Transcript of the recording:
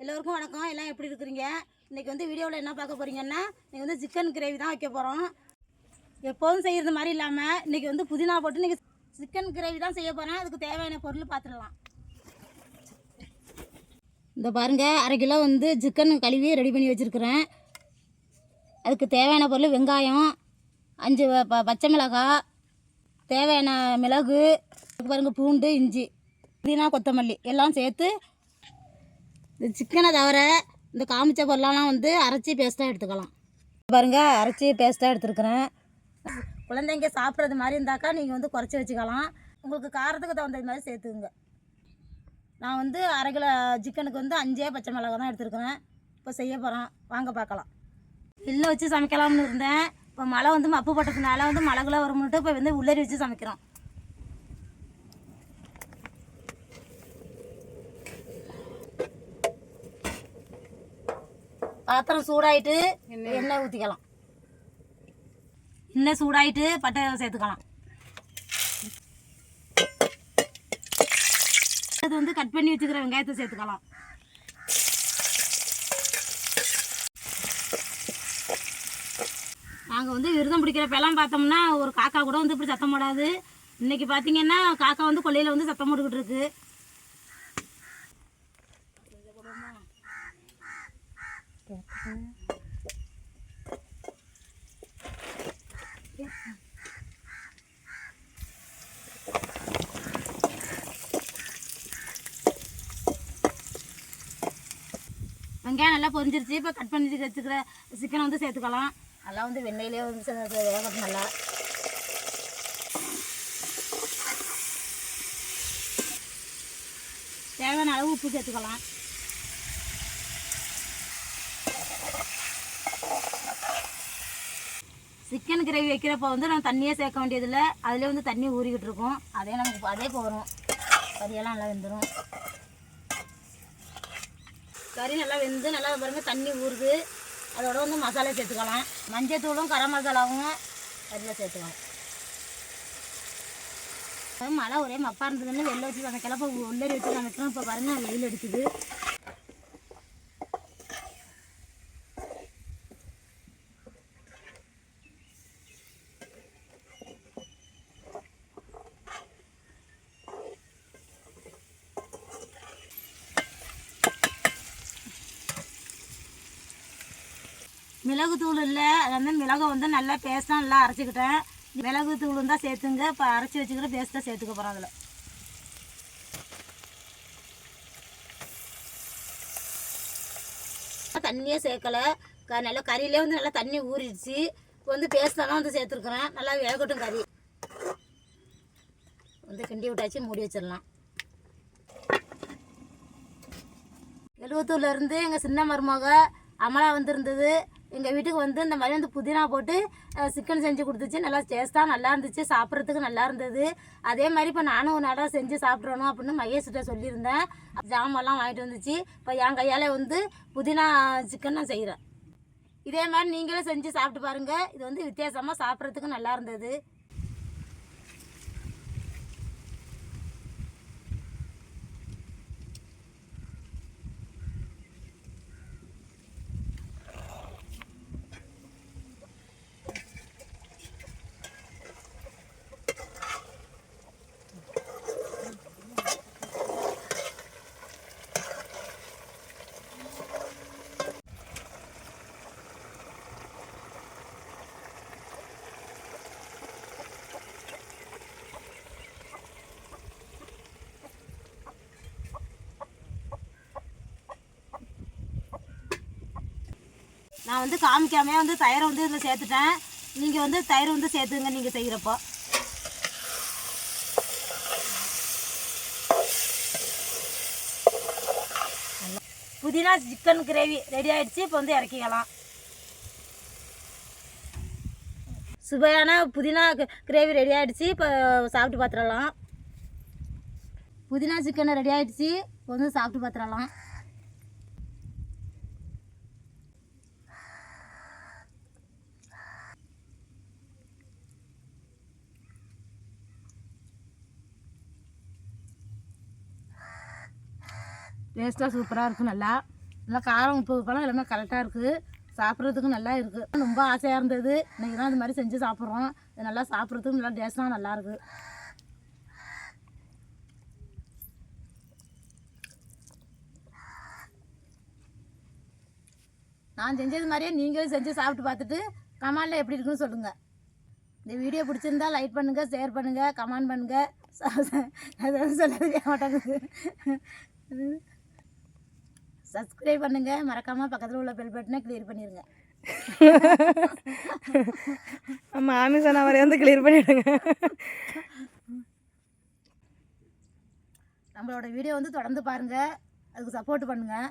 எல்லோருக்கும் வணக்கம். எல்லாம் எப்படி இருக்கிறீங்க? இன்றைக்கி வந்து வீடியோவில் என்ன பார்க்க போகிறீங்கன்னா இன்றைக்கி வந்து சிக்கன் கிரேவி தான் வைக்க போகிறோம் எப்போதும் செய்கிறது மாதிரி இல்லாமல் இன்றைக்கி வந்து புதினா போட்டு இன்றைக்கி சிக்கன் கிரேவி தான் செய்ய போகிறேன் அதுக்கு தேவையான பொருள் பார்த்துடலாம் இந்த பாருங்கள் அரை கிலோ வந்து சிக்கன் கழுவி ரெடி பண்ணி வச்சுருக்குறேன். அதுக்கு தேவையான பொருள் வெங்காயம் அஞ்சு ப- பச்சை மிளகாய் தேவையான மிளகு பாருங்கள் பூண்டு இஞ்சி புதினா கொத்தமல்லி எல்லாம் சேர்த்து இந்த சிக்கனை தவிர இந்த காமிச்ச பொருளெல்லாம் வந்து அரைச்சி பேஸ்ட்டாக எடுத்துக்கலாம். பாருங்கள் அரைச்சி பேஸ்ட்டாக எடுத்துருக்குறேன். குழந்தைங்க சாப்பிட்றது மாதிரி இருந்தாக்கா நீங்கள் வந்து குறைச்சி வச்சுக்கலாம். உங்களுக்கு காரத்துக்கு தகுந்த மாதிரி சேர்த்துக்குங்க. நான் வந்து அரை கிலோ சிக்கனுக்கு வந்து அஞ்சே பச்சை மிளகா தான் எடுத்துருக்குறேன். இப்போ செய்ய போகிறோம் வாங்க பார்க்கலாம். வெளில வச்சு சமைக்கலாம்னு இருந்தேன். இப்போ மழை வந்து மப்பு போட்டதுனால வந்து மழைக்குள்ள வரும்னுட்டு இப்போ வந்து உள்ளரி வச்சு சமைக்கிறோம். பாத்திரம் சூடாயிட்டு எண்ணெய் ஊற்றிக்கலாம் எண்ணெய் சூடாயிட்டு பட்டை சேர்த்துக்கலாம். அது வந்து கட் பண்ணி வச்சுக்கிற வெங்காயத்தை சேர்த்துக்கலாம். நாங்கள் வந்து விரதம் பிடிக்கிறப்பெல்லாம் பார்த்தோம்னா ஒரு காக்கா கூட வந்து இப்படி சத்தம் போடாது. இன்னைக்கு பார்த்தீங்கன்னா காக்கா வந்து கொல்லையில் வந்து சத்தம் போட்டுக்கிட்டு இருக்கு. வெங்காயம் நல்லா பொரிஞ்சிருச்சு. இப்போ கட் பண்ணி வச்சுக்கிற சிக்கனை வந்து சேர்த்துக்கலாம். நல்லா வந்து வெண்ணெயிலே வந்து சே- நல்லா. தேவையான அளவு உப்பு சேர்த்துக்கலாம். சிக்கன் கிரேவி வைக்கிறப்ப வந்து நம்ம தண்ணியே சேர்க்க வேண்டியதில்லை. அதிலே வந்து தண்ணி ஊறிக்கிட்டு இருக்கும். அதே நமக்கு அதே போகிறோம் கறியெல்லாம் நல்லா வெந்துடும் கறி நல்லா வெந்து நல்லா பாருங்கள் தண்ணி ஊறுது. அதோட வந்து மசாலா சேர்த்துக்கலாம். மஞ்சள் தூளும் கரம் மசாலாவும் அதில் சேர்த்துக்கலாம். மழை ஒரே மப்பா இருந்ததுன்னு வெளில வச்சு சமைக்கலாம் இப்போ உள்ளரி வச்சு சமைக்கிறோம் இப்போ பாருங்க வெயில் அடிக்குது. மிளகு தூள் இல்லை அது வந்து வந்து நல்லா பேஸ்ட்டாக நல்லா அரைச்சிக்கிட்டேன். மிளகு தூள் தான் சேர்த்துங்க இப்போ அரைச்சி வச்சுக்கிற பேஸ்ட்டாக சேர்த்துக்க போகிறோம் அதில். தண்ணியே சேர்க்கலை. க நல்லா கறியிலே வந்து நல்லா தண்ணி ஊறிடுச்சு. இப்போ வந்து பேஸ்ட்டெல்லாம் வந்து சேர்த்துருக்குறேன். நல்லா வேகட்டும் கறி. வந்து கிண்டி விட்டாச்சு மூடி வச்சிடலாம். எழுவத்தூர்ல இருந்து எங்கள் சின்ன மருமக அமலா வந்திருந்தது. எங்கள் வீட்டுக்கு வந்து இந்த மாதிரி வந்து புதினா போட்டு சிக்கன் செஞ்சு கொடுத்துச்சு. நல்லா டேஸ்ட்டாக நல்லா இருந்துச்சு. சாப்பிட்றதுக்கு நல்லா இருந்தது. அதே மாதிரி இப்போ நானும் ஒரு நாடாக செஞ்சு சாப்பிட்றணும் அப்படின்னு மகேஷ்கிட்ட சொல்லியிருந்தேன். ஜாமெல்லாம் வாங்கிட்டு வந்துச்சு. இப்போ என் கையால் வந்து புதினா சிக்கன் நான் செய்கிறேன் இதே மாதிரி நீங்களும் செஞ்சு சாப்பிட்டு பாருங்கள் இது வந்து வித்தியாசமாக சாப்பிட்றதுக்கு நல்லா இருந்தது. நான் வந்து காமிக்காமே வந்து தயிரை வந்து இதில் சேர்த்துட்டேன். நீங்கள் வந்து தயிர் வந்து சேர்த்துங்க நீங்கள் செய்கிறப்போ புதினா சிக்கன் கிரேவி ரெடி ஆகிடுச்சு இப்போ வந்து இறக்கிக்கலாம். சுவையான புதினா கிரேவி ரெடி ஆகிடுச்சு இப்போ சாப்பிட்டு பார்த்துடலாம் புதினா சிக்கன் ரெடி ஆகிடுச்சு இப்போ வந்து சாப்பிட்டு பார்த்துடலாம் டேஸ்ட்டாக சூப்பராக இருக்கும் நல்லா நல்லா காரம் உப்பு பழம் எல்லாமே கரெக்டாக இருக்குது சாப்பிட்றதுக்கும் நல்லா இருக்குது ரொம்ப ஆசையாக இருந்தது இன்றைக்கி தான் இது மாதிரி செஞ்சு சாப்பிட்றோம் இது நல்லா சாப்பிட்றதுக்கும் நல்லா டேஸ்ட்டாக நல்லாயிருக்கு நான் செஞ்சது மாதிரியே நீங்களும் செஞ்சு சாப்பிட்டு பார்த்துட்டு கமெண்டில் எப்படி இருக்குன்னு சொல்லுங்கள் இந்த வீடியோ பிடிச்சிருந்தா லைக் பண்ணுங்கள் ஷேர் பண்ணுங்கள் கமெண்ட் பண்ணுங்கள் அதாவது சொல்ல மாட்டேங்குது சப்ஸ்கிரைப் பண்ணுங்கள் மறக்காமல் பக்கத்தில் உள்ள பெல் பட்டனை கிளியர் பண்ணிடுங்க மாமி சொன்ன மாதிரி வந்து கிளியர் பண்ணிவிடுங்க நம்மளோட வீடியோ வந்து தொடர்ந்து பாருங்கள் அதுக்கு சப்போர்ட் பண்ணுங்கள்